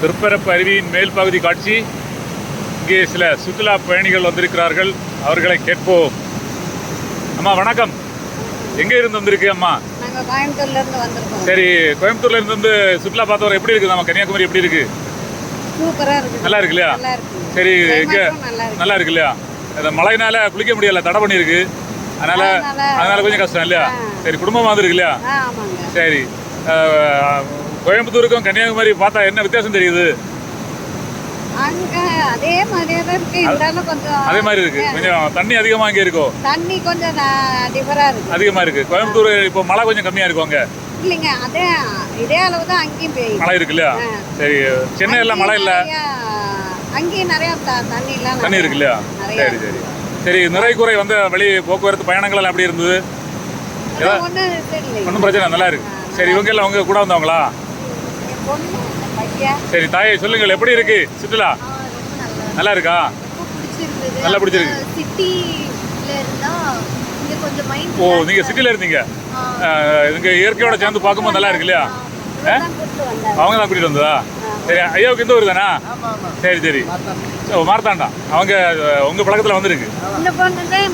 திருப்பரப்பு அருவியின் மேல் பகுதி காட்சி. இங்கே சில சுற்றுலா பயணிகள் வந்திருக்கிறார்கள். அவர்களை கேட்போம். அம்மா வணக்கம். எங்கே இருந்து வந்திருக்கு அம்மா? சரி கோயம்புத்தூர்ல இருந்து வந்து சுற்றுலா பார்த்தவரை எப்படி இருக்கு நம்ம கன்னியாகுமரி எப்படி இருக்கு? நல்லா இருக்கு இல்லையா? சரி எங்க? கிளைமேட்டும் நல்லா இருக்கு. இல்லையா? இந்த மழைனால குளிக்க முடியல தடை பண்ணியிருக்கு அதனால அதனால- கொஞ்சம் கஷ்டம் இல்லையா. சரி குடும்பமா வந்திருக்கு இல்லையா? சரி. கோயம்புத்தூருக்கும் கன்னியாகுமரி பார்த்தா என்ன வித்தியாசம் தெரியுது? அங்க அதே மாதிரி இருக்கு. கொஞ்சம் தண்ணி அதிகமா இங்கே இருக்கோ? தண்ணி கொஞ்சம் அதிகமா இருக்கு. கோயம்புத்தூர் இப்போ மழை கொஞ்சம் கம்மியா இருக்கும் அங்க? இல்லைங்க அதே இதே அளவு தான் அங்கேயும் பெய்யுது. மழை இருக்கு இல்லையா. சரி சென்னையில மழை இல்ல? அங்கேயும் நிறைய தண்ணி எல்லாம் தண்ணி இருக்கு இல்லையா? சரி சரி. சரி நிறை குறை வந்த வெளி போக்குவரத்து பயணங்கள் எல்லாம் எப்படி இருந்தது? ஒன்றும் பிரச்சனை இல்லை, நல்லா இருக்கு. சரி இவங்க எல்லாம் உங்க கூட வந்தவங்களா? சரி தாயை சொல்லுங்கள் எப்படி இருக்கு? சுற்றுலா? நல்லா இருக்கா. நல்லா பிடிச்சிருக்கு. சிட்டில இருந்தா இங்க கொஞ்சம் மைண்ட் ஓ நீங்க சிட்டில இருந்தீங்க. இங்க இயற்கையோட சேர்ந்து பார்க்கும்போது நல்லா இருக்கு இல்லையா? அவங்க தான் கூட்டிட்டு வந்ததா? சரி ஐயாவுக்கு இந்த ஊர் தானா சரி சரி. ஓ மார்த்தாண்டா அவங்க அஹ், உங்க பழக்கத்துல வந்திருக்கு?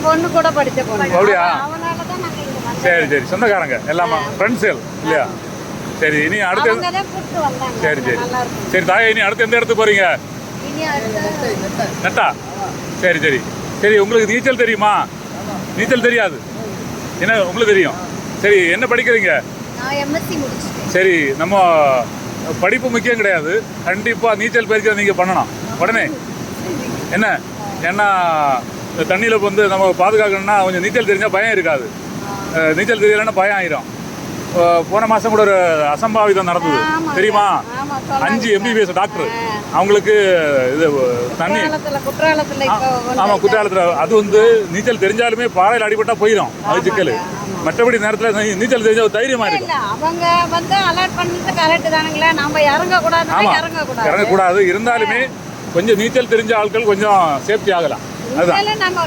பொண்ணு கூட படிச்ச பொண்ணு. அப்படியா? அவனால தான் நாங்க இங்க வந்தோம் சரி சரி. சொந்தக்காரங்க. எல்லாமா ஃப்ரெண்ட்ஸுகள் இல்லையா? சரி இனி அடுத்து சரி சரி. சரி தாயே இனி அடுத்து எந்த இடத்துக்கு போறீங்க? இனி அடுத்த நட்டா சரி சரி. சரி உங்களுக்கு நீச்சல் தெரியுமா? நீச்சல் தெரியாது. என்ன உங்களுக்கு தெரியும்? சரி என்ன படிக்கிறீங்க? நான் எம்எஸ்சி முடிச்சிட்டேன். சரி நம்ம படிப்பு முக்கியம் கிடையாது. கண்டிப்பா நீச்சல் பயிற்சி நீங்க பண்ணணும். உடனே. என்ன? ஏன்னா தண்ணியில வந்து நம்ம பாதுகாக்கணும்னா கொஞ்சம் நீச்சல் தெரிஞ்சா பயம் இருக்காது. நீச்சல் தெரியலன்னா பயம் ஆயிரும். போன மாசம் கூட ஒரு அசம்பாவிதம் நடந்தது. தெரியுமா. அஞ்சு எம்பிபிஎஸ் டாக்டர். அவங்களுக்கு இது தண்ணி. குற்றாலத்துல குற்றாலத்துல அது வந்து நீச்சல் தெரிஞ்சாலுமே பாறையில் அடிபட்டா போயிடும் அது சிக்கல். மற்றபடி நேரத்துல நீச்சல் தெரிஞ்ச ஒரு தைரியமா இருக்கும் அவங்க வந்து அலர்ட் பண்ணது கரெக்ட் தானுங்களே. நம்ம இறங்க கூடாதுன்னா ஆமா. இறங்க கூடாது இறங்கக்கூடாது. இருந்தாலுமே கொஞ்சம் நீச்சல் தெரிஞ்ச ஆட்கள் கொஞ்சம் சேஃப்டி ஆகலாம்.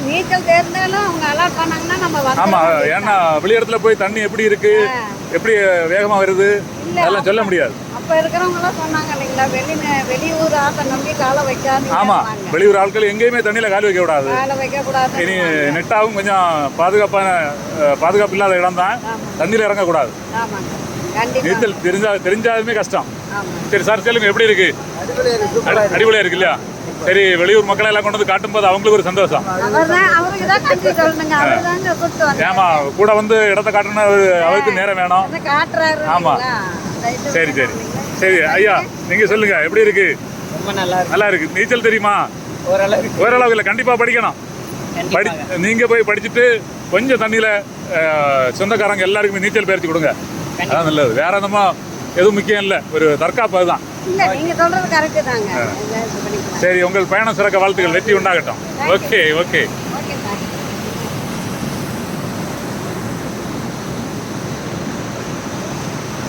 நீச்சல் தெரிந்தாலும் அவங்க அலர்ட் பண்ணாங்கன்னா நம்ம ஆமா வந்து ஏன்னா வெளியிடத்துல போய் தண்ணி எப்படி இருக்கு? எப்படி வேகமா வருது? அதெல்லாம் சொல்ல முடியாது. அப்ப இருக்கிறவங்க எல்லாம் சொன்னாங்க இல்லைங்களா வெளி வெளியூர் ஆத்த நம்பி காலை வைக்காதீங்க ஆமா வெளியூர் ஆட்கள் எங்கேயுமே தண்ணியில கால் வைக்க கூடாது காலை வைக்க கூடாது இனி நெட்டாவும் கொஞ்சம் பாதுகாப்பான பாதுகாப்பு இல்லாத இடம் தான். தண்ணியில இறங்கக்கூடாது. நீச்சல் தெரிஞ்சா தெரிஞ்சாலுமே கஷ்டம். சரி சார் சொல்லுங்க எப்படி இருக்கு? அடி- அடிப்படையா இருக்கு இல்லையா? சரி வெளியூர் மக்களை எல்லாம் கொண்டு வந்து காட்டும்போது அவங்களுக்கு ஒரு சந்தோஷம். ஏமா கூட வந்து இடத்த காட்டணும் அவரு- அவருக்கு நேரம் வேணும். ஆமா. சரி சரி. சரி ஐயா நீங்க சொல்லுங்க எப்படி இருக்கு? ரொம்ப நல்லா இருக்கு. நல்லா இருக்கு. நீச்சல் தெரியுமா? ஓரளவுக்கு. ஓரளவு இல்லை கண்டிப்பா படிக்கணும். படி நீங்க போய் படிச்சுட்டு கொஞ்சம் தண்ணியில சொந்தக்காரங்க எல்லாருக்குமே நீச்சல் பயிற்சி கொடுங்க. அதான் நல்லது. வேற எதுமா எதுவும் முக்கியம் இல்லை. ஒரு தற்காப்பு அதுதான். இல்ல நீங்க சொல்றது கரெக்ட் தாங்க. இதை இது பண்ணிக்கலாம். சரி உங்கள் பயணம் சிறக்க வாழ்த்துக்கள். வெற்றி உண்டாகட்டும். Okay okay